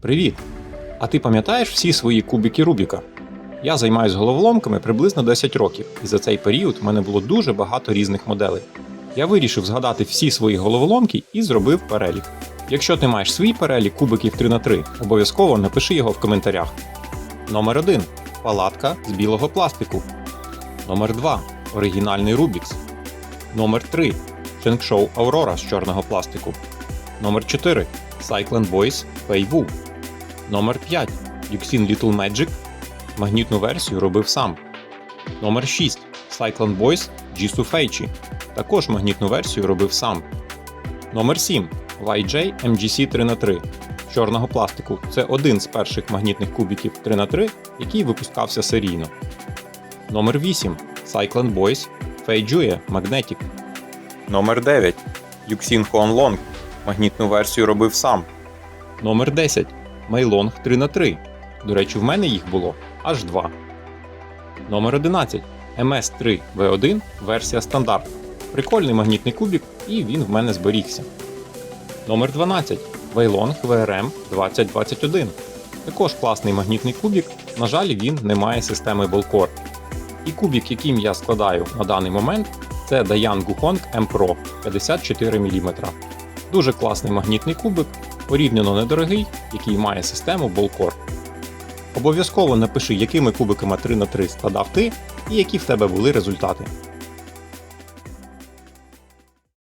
Привіт! А ти пам'ятаєш всі свої кубики Рубіка? Я займаюсь головоломками приблизно 10 років, і за цей період в мене було дуже багато різних моделей. Я вирішив згадати всі свої головоломки і зробив перелік. Якщо ти маєш свій перелік кубиків 3х3, обов'язково напиши його в коментарях. Номер 1. Палатка з білого пластику. Номер 2. Оригінальний Рубікс. Номер 3. Шенкшоу Aurora з чорного пластику. Номер 4. Cyclone Boys Wu. Номер 5. Yuxin Little Magic. Магнітну версію робив сам. Номер 6. Cyclone Boys Jisoo Feichi. Також магнітну версію робив сам. Номер 7. YJ MGC 3х3 чорного пластику. Це один з перших магнітних кубиків 3х3, який випускався серійно. Номер 8. Cyclone Boys Feijue Magnetic. Номер 9. Yuxin Huanlong. Магнітну версію робив сам. Номер 10. Meilong 3х3. До речі, в мене їх було аж два. Номер 11. MS3 V1 версія стандарт. Прикольний магнітний кубік, і він в мене зберігся. Номер 12. Weilong VRM 2021. Також класний магнітний кубік, на жаль, він не має системи Bolcore. І кубік, яким я складаю на даний момент, це Dayan Gukong M Pro 54 мм. Дуже класний магнітний кубик, порівняно недорогий, який має систему Болкор. Обов'язково напиши, якими кубиками 3х3 складав ти і які в тебе були результати.